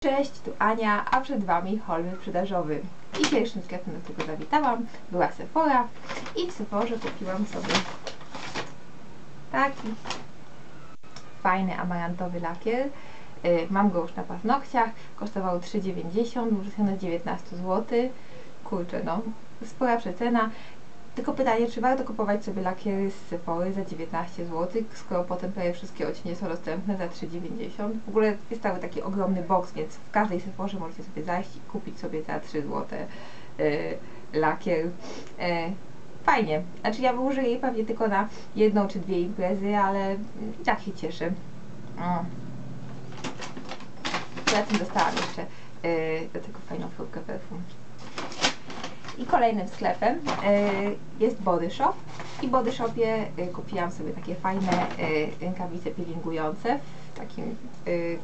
Cześć, tu Ania, a przed Wami haul wyprzedażowy. I pierwszym sklepem, do którego zawitałam, była Sephora i w Sephorze kupiłam sobie taki fajny amarantowy lakier. Y, Mam go już na paznokciach, kosztował 3,90, był wyceniony 19 zł. Kurczę, no, spora przecena. Tylko pytanie, czy warto kupować sobie lakiery z Sephory za 19 zł, skoro potem prawie wszystkie odcienie są dostępne za 3,90. W ogóle jest cały taki ogromny box, więc w każdej Sephorze możecie sobie zajść i kupić sobie za 3 zł yy, lakier. Yy, fajnie. Znaczy ja użyję jej pewnie tylko na jedną czy dwie imprezy, ale i tak się cieszę. Mm. Poza tym dostałam jeszcze yy, do tego fajną furkę perfum. I kolejnym sklepem y, jest Body Shop. I Body Shopie y, kupiłam sobie takie fajne y, rękawice peelingujące w takim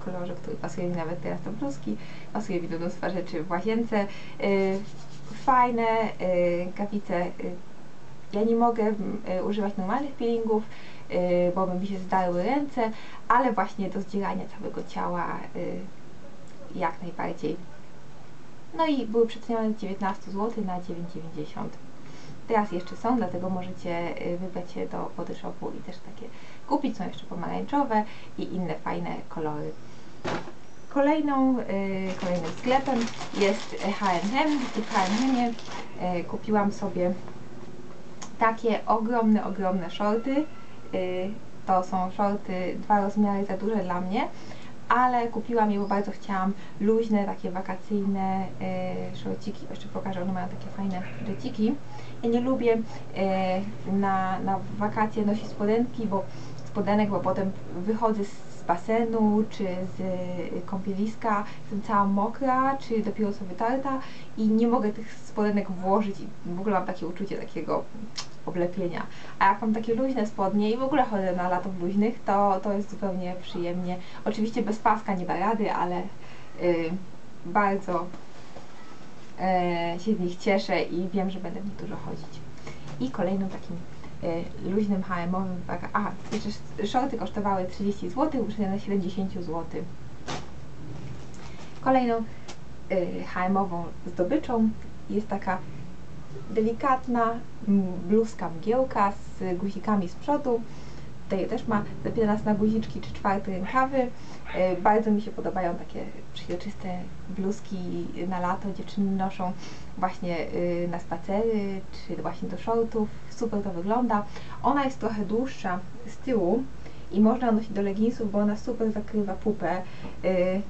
kolorze, który pasuje mi nawet teraz do bluzki, pasuje mi do mnóstwa rzeczy w łazience. Fajne rękawice. Ja nie mogę używać normalnych peelingów, bo by mi się zdarły ręce, ale właśnie do zdzierania całego ciała jak najbardziej. No i były przecenione z 19 zł na 9,90. Teraz jeszcze są, dlatego możecie y, wybrać się do Body Shopu i też takie kupić. Są jeszcze pomarańczowe i inne fajne kolory. Kolejną, y, kolejnym sklepem jest H&M i w H&Mie y, kupiłam sobie takie ogromne, ogromne shorty. Y, to są shorty dwa rozmiary za duże dla mnie, ale kupiłam je, bo bardzo chciałam luźne, takie wakacyjne y, szorciki. Jeszcze pokażę, one mają takie fajne reciki. Ja nie lubię y, na, na wakacje nosić spodenki, bo spodenek, bo potem wychodzę z basenu, czy z y, kąpieliska, jestem cała mokra, czy dopiero co wytarta i nie mogę tych spodenek włożyć i w ogóle mam takie uczucie takiego oblepienia. A jak mam takie luźne spodnie i w ogóle chodzę na lato w luźnych, to, to jest zupełnie przyjemnie. Oczywiście bez paska nie da rady, ale y, bardzo y, się z nich cieszę i wiem, że będę w nich dużo chodzić. I kolejnym takim y, luźnym HM-owym, aha, jeszcze shorty kosztowały 30 zł, uczynę na 70 zł. Kolejną y, HM-ową zdobyczą jest taka delikatna bluzka mgiełka z guzikami z przodu. Tutaj też ma zapięte na guziczki czy czwarte rękawy. E, Bardzo mi się podobają takie przeźroczyste bluzki na lato. Dziewczyny noszą właśnie y, na spacery czy właśnie do shortów. Super to wygląda. Ona jest trochę dłuższa z tyłu i można nosić do leginsów, bo ona super zakrywa pupę. Y,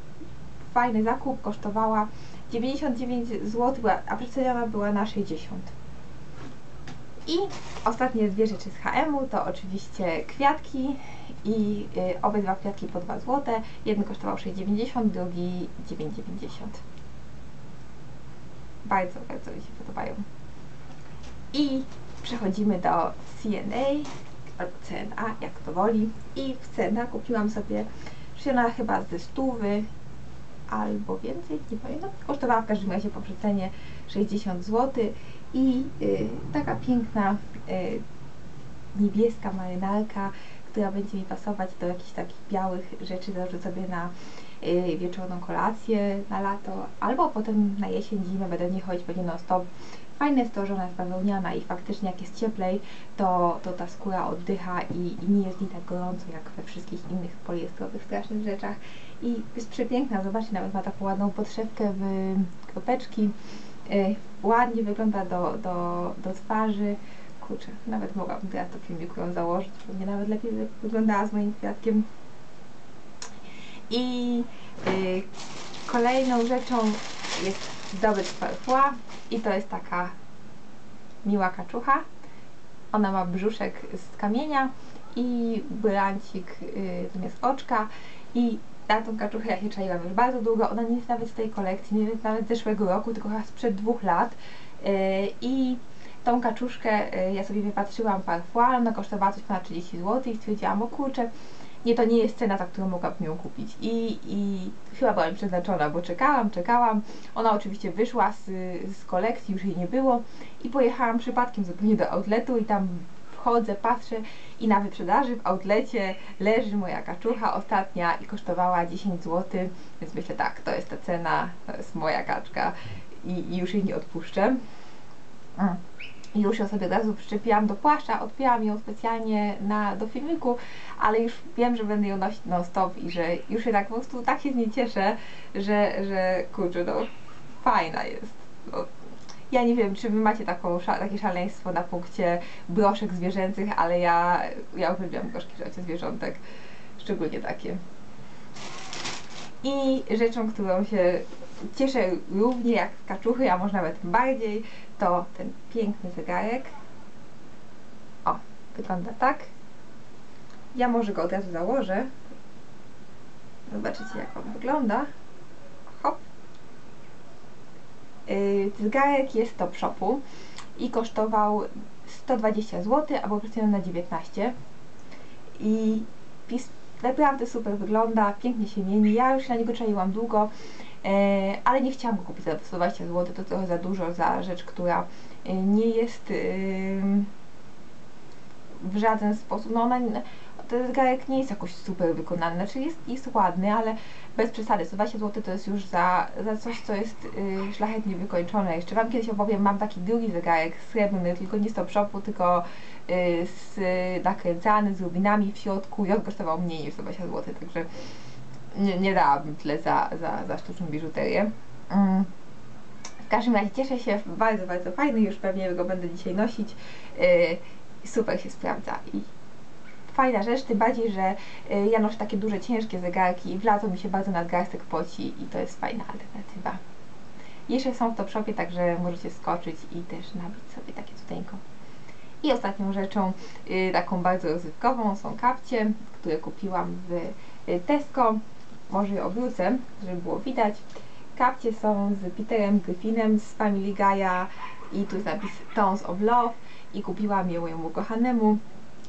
Fajny zakup, kosztowała 99 zł, a przeceniona była na 60. I ostatnie dwie rzeczy z HM-u to oczywiście kwiatki i y, obydwa kwiatki po 2 zł. Jeden kosztował 6,90, drugi 9,90. Bardzo, bardzo mi się podobają. I przechodzimy do CNA albo CNA, jak to woli. I w CNA kupiłam sobie szyna chyba ze stówy albo więcej, nie pamiętam. Kosztowała w każdym razie po przecenie 60 zł i y, taka piękna y, niebieska marynarka, która będzie mi pasować do jakichś takich białych rzeczy, założę sobie na y, wieczorną kolację na lato, albo potem na jesień, zimę będę w niej chodzić, będzie non stop. Fajne jest to, że ona jest bawełniana i faktycznie jak jest cieplej, to, to ta skóra oddycha i, i nie jest mi tak gorąco jak we wszystkich innych poliestrowych strasznych rzeczach. I jest przepiękna, zobaczcie, nawet ma taką ładną podszewkę w kropeczki. Yy, ładnie wygląda do, do, do twarzy. Kurczę, nawet mogłabym teraz do filmiku ją założyć, pewnie nawet lepiej wyglądała z moim kwiatkiem. I yy, kolejną rzeczą jest zdobycz parfum i to jest taka miła kaczucha. Ona ma brzuszek z kamienia i brancik yy, zamiast oczka i na tą kaczuchę ja się czaiłam już bardzo długo. Ona nie jest nawet z tej kolekcji, nie jest nawet z zeszłego roku, tylko chyba sprzed dwóch lat. Yy, I tą kaczuszkę yy, ja sobie wypatrzyłam parfum, ona kosztowała coś ponad 30 zł i stwierdziłam, o kurczę, nie, to nie jest cena, za którą mogłabym ją kupić. I, i chyba byłam przeznaczona, bo czekałam, czekałam. Ona oczywiście wyszła z, z kolekcji, już jej nie było i pojechałam przypadkiem zupełnie do outletu i tam wchodzę, patrzę i na wyprzedaży w outlecie leży moja kaczucha ostatnia i kosztowała 10 zł, więc myślę tak, to jest ta cena, to jest moja kaczka i, i już jej nie odpuszczę. Mm. I już ją sobie od razu przyczepiłam do płaszcza, odpięłam ją specjalnie na, do filmiku, ale już wiem, że będę ją nosić non stop i że już tak po prostu tak się z niej cieszę, że, że kurczę, no fajna jest. No, ja nie wiem, czy wy macie taką, takie szaleństwo na punkcie broszek zwierzęcych, ale ja, ja uwielbiam broszki życia zwierzątek, szczególnie takie. I rzeczą, którą się cieszę równie jak kaczuchy, a może nawet bardziej, to ten piękny zegarek. O, wygląda tak. Ja może go od razu założę. Zobaczycie jak on wygląda. Hop. Yy, zegarek jest top shopu i kosztował 120 zł, a był na 19. I pis naprawdę super wygląda, pięknie się mieni. Ja już na niego czaiłam długo, e, ale nie chciałam go kupić za 120 zł, to trochę za dużo za rzecz, która e, nie jest w żaden sposób, no ona, ten zegarek nie jest jakoś super wykonany, znaczy jest, jest ładny, ale bez przesady, 120 zł to jest już za, za coś, co jest y, szlachetnie wykończone. Jeszcze Wam kiedyś opowiem, mam taki drugi zegarek srebrny, tylko nie z top shopu, tylko y, z, nakręcany, z rubinami w środku i on kosztował mniej niż 120 zł, także nie, nie dałabym tyle za, za, za sztuczną biżuterię. Mm. W każdym razie cieszę się, bardzo, bardzo fajny, już pewnie go będę dzisiaj nosić. Y, super się sprawdza i fajna rzecz, tym bardziej, że y, ja noszę takie duże, ciężkie zegarki i w lato mi się bardzo nadgarstek poci i to jest fajna alternatywa. Jeszcze są w Topshopie, także możecie skoczyć i też nabić sobie takie cudeńko. I ostatnią rzeczą, y, taką bardzo rozrywkową, są kapcie, które kupiłam w y, Tesco. Może je obrócę, żeby było widać. Kapcie są z Peterem Griffinem z Family Guy'a i tu jest napis Tones of Love i kupiłam je mojemu kochanemu.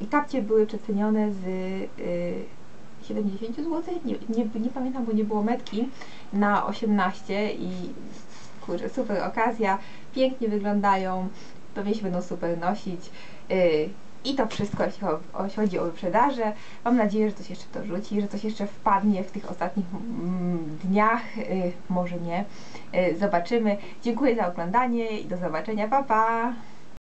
I kapcie były przecenione z y, 70 zł, nie, nie, nie, pamiętam, bo nie było metki, na 18 i kurczę, super okazja, pięknie wyglądają, pewnie się będą super nosić. Y, i to wszystko, jeśli chodzi o wyprzedaże. Mam nadzieję, że coś jeszcze dorzuci, że coś jeszcze wpadnie w tych ostatnich mm, dniach. Y, może nie. Y, zobaczymy. Dziękuję za oglądanie i do zobaczenia. Pa, pa!